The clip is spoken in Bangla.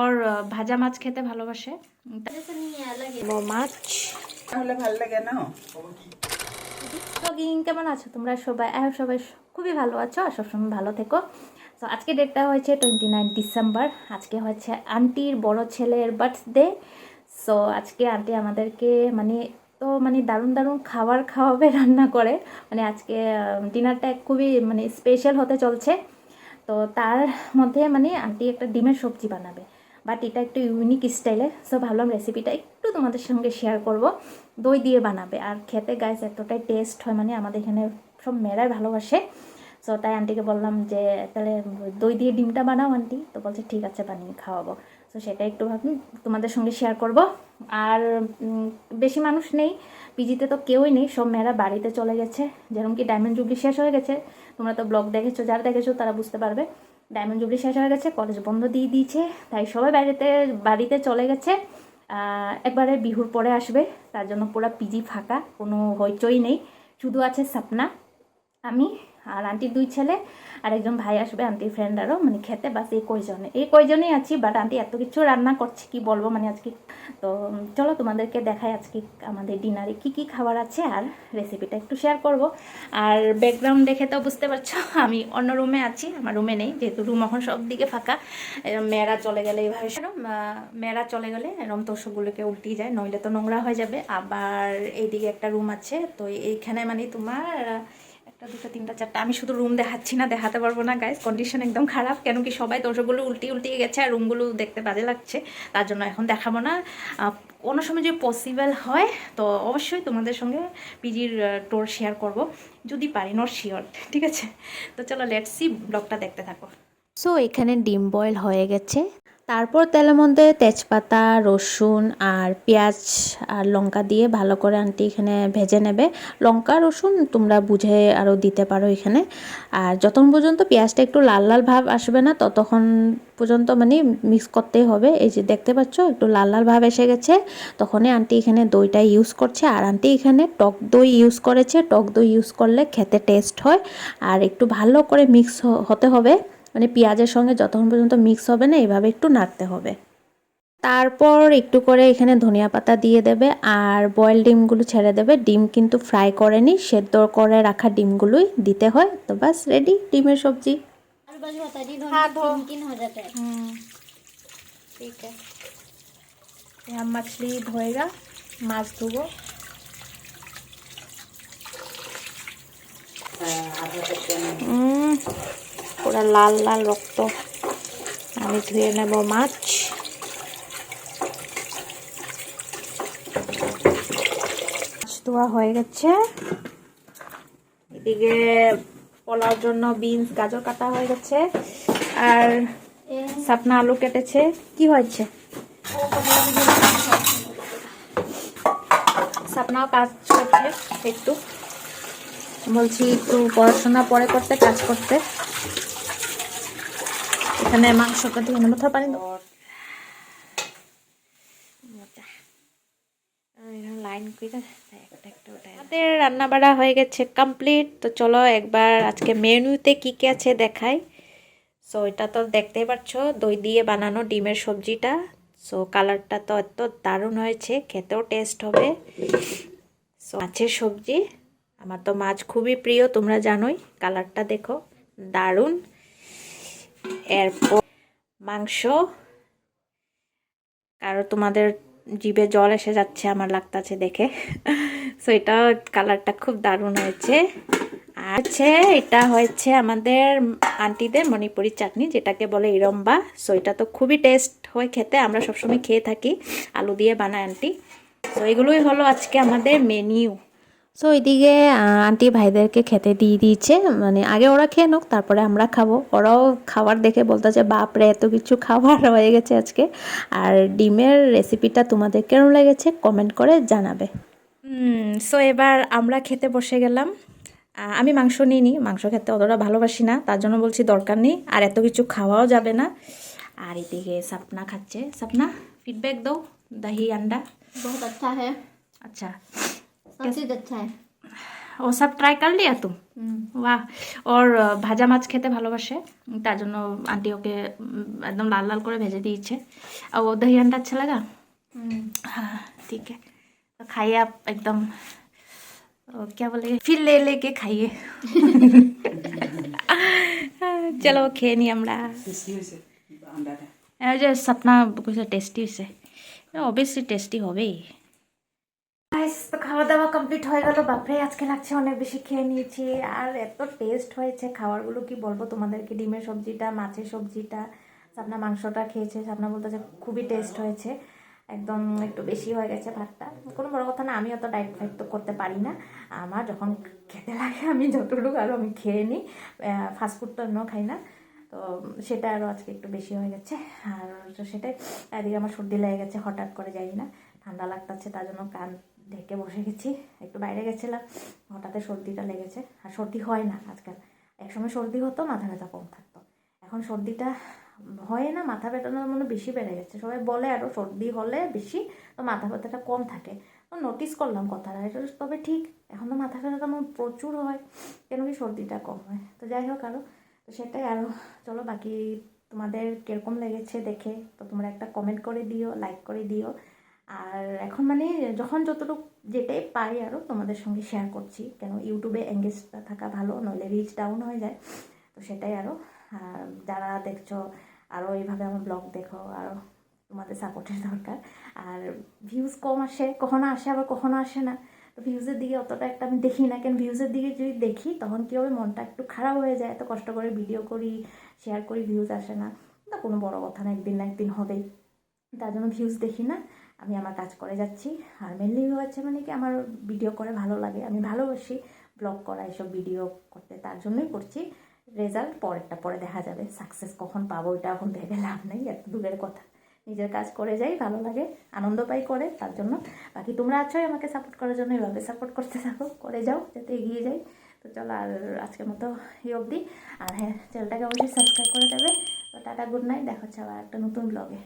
ওর ভাজা মাছ খেতে ভালোবাসে। মাছ তাহলে ভালো লাগে না? ব্লগিং কেমন আছো তোমরা সবাই? সবাই খুবই ভালো আছো আর সবসময় ভালো থেকো। তো আজকে ডেটটা হয়েছে টোয়েন্টি নাইন ডিসেম্বর আজকে হচ্ছে আন্টির বড় ছেলের বার্থডে সো আজকে আন্টি আমাদেরকে মানে তো মানে দারুণ দারুণ খাবার খাওয়াবে রান্না করে। মানে আজকে ডিনারটা খুবই মানে স্পেশাল হতে চলছে। তো তার মধ্যে মানে আন্টি একটা ডিমের সবজি বানাবে। বাট এটা একটু ইউনিক স্টাইলে সো ভাবলাম রেসিপিটা একটু তোমাদের সঙ্গে শেয়ার করব। দই দিয়ে বানাবে। আর খেতে গাইস এতটাই টেস্ট হয় মানে আমাদের এখানে সব মেয়েরাই ভালোবাসে। সো তাই আন্টিকে বললাম যে, তাহলে দই দিয়ে ডিমটা বানাও আন্টি তো বলছে, ঠিক আছে, বানিয়ে খাওয়াবো। তো সেটা একটু ভাবুন তোমাদের সঙ্গে শেয়ার করব। আর বেশি মানুষ নেই পিজিতে তো কেউই নেই, সব মেয়েরা বাড়িতে চলে গেছে। যেরকম কি ডায়মন্ড জুবলি শেষ হয়ে গেছে, তোমরা তো ব্লগ দেখেছ, যারা দেখেছ তারা বুঝতে পারবে। ডায়মন্ড জুবলি শেষ হয়ে গেছে, কলেজ বন্ধ দিয়ে দিয়েছে, তাই সবাই বাড়িতে বাড়িতে চলে গেছে। একবারে বিহুর পরে আসবে, তার জন্য পুরো পিজি ফাঁকা, কোনো হইচই নেই। শুধু আছে সাপনা আমি আর আন্টির দুই ছেলে, আর একজন ভাই আসবে, আন্টির ফ্রেন্ড আরও মানে খেতে বাস এই কয়জনে। এই কয়জনেই আছি বাট আন্টি এত কিছু রান্না করছে, কি বলব মানে আজকে। তো চলো তোমাদেরকে দেখাই আজকে আমাদের ডিনারে কি কি খাবার আছে, আর রেসিপিটা একটু শেয়ার করব। আর ব্যাকগ্রাউন্ড দেখে তো বুঝতে পারছ, আমি অন্য রুমে আছি, আমার রুমে নেই, যেহেতু রুম এখন সব দিকে ফাঁকা। মেয়েরা চলে গেলে এইভাবে মেয়েরা চলে গেলে এরম তোষগুলোকে উল্টিয়ে যায়, নইলে তো নোংরা হয়ে যাবে। আবার এইদিকে একটা রুম আছে, তো এইখানে মানে তোমার একটা, দুটো, তিনটা, চারটা। আমি শুধু রুম দেখাচ্ছি না, দেখাতে পারব না গাইজ কন্ডিশন একদম খারাপ, কেন কি সবাই তোষগুলো উল্টিয়ে উল্টিয়ে গেছে আর রুমগুলো দেখতে বাজে লাগছে। তার জন্য এখন দেখাবো না। কোনো সময় যদি পসিবল হয়, তো অবশ্যই তোমাদের সঙ্গে পিজির টোর শেয়ার করব। যদি পারি নট শিওর ঠিক আছে? তো চলো লেটস ব্লগটা দেখতে থাকো। সো এখানে ডিম বয়েল হয়ে গেছে। তারপর তেলের মধ্যে তেজপাতা, রসুন আর পেঁয়াজ আর লঙ্কা দিয়ে ভালো করে আন্টি এখানে ভেজে নেবে। লঙ্কা, রসুন তোমরা বুঝে আরও দিতে পারো এখানে। আর যতক্ষণ পর্যন্ত পেঁয়াজটা একটু লাল লাল ভাব আসবে না, ততক্ষণ পর্যন্ত মানে মিক্স করতেই হবে। এই যে দেখতে পাচ্ছ, একটু লাল লাল ভাব এসে গেছে। তখনই আন্টি এখানে দইটা ইউজ করছে। আর আন্টি এখানে টক দই ইউজ করেছে। টক দই ইউজ করলে খেতে টেস্ট হয়। আর একটু ভালো করে মিক্স হতে হবে। মানে পেঁয়াজের সঙ্গে যতক্ষণ পর্যন্ত মিক্স হবে না এভাবে একটু নাড়তে হবে। তারপর একটু করে এখানে ধনিয়া পাতা দিয়ে দেবে আর বয়েল ডিমগুলো ছেড়ে দেবে। ডিম কিন্তু ফ্রাই করেনি সেদ্ধ করে রাখা ডিমগুলোই দিতে হয়। তো বাস রেডি ডিমের সবজি। মাছলি মাছ ধুবো। হ্যাঁ, পুরো লাল লাল রক্ত। আমি ধুয়ে নেব মাছ। মাছ ধোয়া হয়ে গেছে। এদিকে পোলার জন্য বিনস, গাজর কাটা হয়ে গেছে। আর সাপনা আলু কেটেছে। কি হয়েছে? সাপনাও কাজ করছে একটু। বলছি একটু পড়াশোনা পরে করতে, কাজ করতে। এখানে মাংসটা ধুয়ে নেব থা পানি লাইন আমাদের রান্না বাড়া হয়ে গেছে কমপ্লিট তো চলো একবার আজকে মেনুতে কি কি আছে দেখাই। সো এটা তো দেখতেই পাচ্ছ দই দিয়ে বানানো ডিমের সবজিটা। সো কালারটা তো এত দারুণ হয়েছে, খেতেও টেস্ট হবে। সো মাছের সবজি। আমার তো মাছ খুবই প্রিয়, তোমরা জানোই কালারটা দেখো, দারুণ। এরপর মাংস। কারও তোমাদের জিভে জল এসে যাচ্ছে, আমার লাগতাছে দেখে। সো এটা কালারটা খুব দারুণ হয়েছে। আর হচ্ছে, এটা হয়েছে আমাদের আন্টিদের মণিপুরি চাটনি, যেটাকে বলে ইরম্বা। সো এটা তো খুবই টেস্ট হয় খেতে, আমরা সবসময় খেয়ে থাকি। আলু দিয়ে বানায় আন্টি তো এগুলোই হলো আজকে আমাদের মেনিউ সো এদিকে আন্টি ভাইদেরকে খেতে দিয়ে দিয়েছে। মানে আগে ওরা খেয়ে নোক তারপরে আমরা খাব। ওরাও খাবার দেখে বলতো যে বাপরে এত কিছু খাবার হয়ে গেছে আজকে। আর ডিমের রেসিপিটা তোমাদের কেমন লেগেছে কমেন্ট করে জানাবে। সো এবার আমরা খেতে বসে গেলাম। আমি মাংস নিইনি মাংস খেতে অতটা ভালোবাসি না তার জন্য বলছি দরকার নেই আর এত কিছু খাওয়াও যাবে না। আর এদিকে সাপনা খাচ্ছে। সাপনা ফিডব্যাক দাও দাহি আন্ডা। বহু আচ্ছা হ্যাঁ আচ্ছা। ও সব ট্রাই করলি তো বাহ ওর ভাজা মাছ খেতে ভালোবাসে তার জন্য আন্টি ওকে একদম লাল লাল করে ভেজে দিয়েছে। আর ও দহি আন্ডা আচ্ছা লাগা হ্যাঁ, ঠিক তো খাইয়ে আপ একদম কে বলে ফির লে लेके খাইয়ে। চলো খেয়ে নি আমরা। যে সপনা টেস্টি হয়েছে। অবশ্যই টেস্টি হবেই। খাওয়া দাওয়া কমপ্লিট হয়ে গেল। বাপরে, আজকে লাগছে অনেক বেশি খেয়ে নিয়েছি। আর এত টেস্ট হয়েছে। খাবারগুলো কি বলব তোমাদেরকে? ডিমের সবজিটা, মাছের সবজিটা সাপনা মাংসটা খেয়েছে। সাপনা বলতেছে খুবই টেস্ট হয়েছে। একদম একটু বেশি হয়ে গেছে ভাতটা। কোনো বড় কথা না, আমি অত ডায়েট ফাইট তো করতে পারি না। আমার যখন খেতে লাগে, আমি যতটুকু আরও আমি খেয়ে নিই। ফাস্টফুড তো এমনিও খাই না। তো সেটা আরও আজকে একটু বেশি হয়ে গেছে। আর সেটাই, এদিকে আমার সর্দি লেগে গেছে, হঠাৎ করে যাই না। ঠান্ডা লাগতাছে, তার জন্য কান ঢেকে বসে গেছি। একটু বাইরে গেছিলাম, হঠাৎ সর্দিটা লেগেছে। আর সর্দি হয় না আজকাল। একসময় সর্দি হতো, মাথা ব্যথা কম থাকতো। এখন সর্দিটা হয় না, মাথা ব্যথাটা মনে বেশি বেড়ে গেছে। সবাই বলে আরও সর্দি হলে বেশি, তো মাথা ব্যথাটা কম থাকে। তো নোটিস করলাম কথাটা, এটা তবে ঠিক, এখন তো মাথা ব্যথাটা আমার প্রচুর হয়, কেন কি সর্দিটা কম হয়। তো যাই হোক আরও তো সেটাই আরও চলো, বাকি তোমাদের কীরকম লেগেছে দেখে, তো তোমরা একটা কমেন্ট করে দিও লাইক করে দিও। আর এখন মানে যখন যতটুকু যেটাই পাই আরও তোমাদের সঙ্গে শেয়ার করছি, কেন ইউটিউবে এঙ্গেজটা থাকা ভালো, নইলে রিচ ডাউন হয়ে যায়, তো সেটাই আরও আর যারা দেখছ আরও এইভাবে আমার ব্লগ দেখো আরও তোমাদের সাপোর্টের দরকার। আর ভিউজ কম আসে, কখনো আসে, আবার কখনো আসে না। তো ভিউজের দিকে অতটা একটা আমি দেখি না, কেন ভিউজের দিকে যদি দেখি, তখন কী হবে, মনটা একটু খারাপ হয়ে যায়, এত কষ্ট করে ভিডিও করি শেয়ার করি ভিউজ আসে না। তা কোনো বড় কথা না, একদিন না একদিন হবেই। তার জন্য ভিউজ দেখি না। আমি আমার কাজ করে যাচ্ছি। আর মেনলি হচ্ছে মানে কি আমার ভিডিও করে ভালো লাগে। আমি ভালোবাসি ব্লগ করা, এসব ভিডিও করতে। তার জন্যই করছি। রেজাল্ট পরেরটা পরে দেখা যাবে। সাকসেস কখন পাবো, ওইটা এখন ভেবে লাভ নেই। এত দূরের কথা। নিজের কাজ করে যাই, ভালো লাগে, আনন্দ পাই করে, তার জন্য। বাকি তোমরা আছোই আমাকে সাপোর্ট করার জন্য, এভাবে সাপোর্ট করতে থাকো, করে যাও, যাতে এগিয়ে যাই। তো চলো আর আজকের মতো এই অবধি। আর হ্যাঁ চ্যানেলটাকে অবশ্যই সাবস্ক্রাইব করে দেবে। তো টাটা গুড নাইট দেখা হচ্ছে আবার একটা নতুন ব্লগে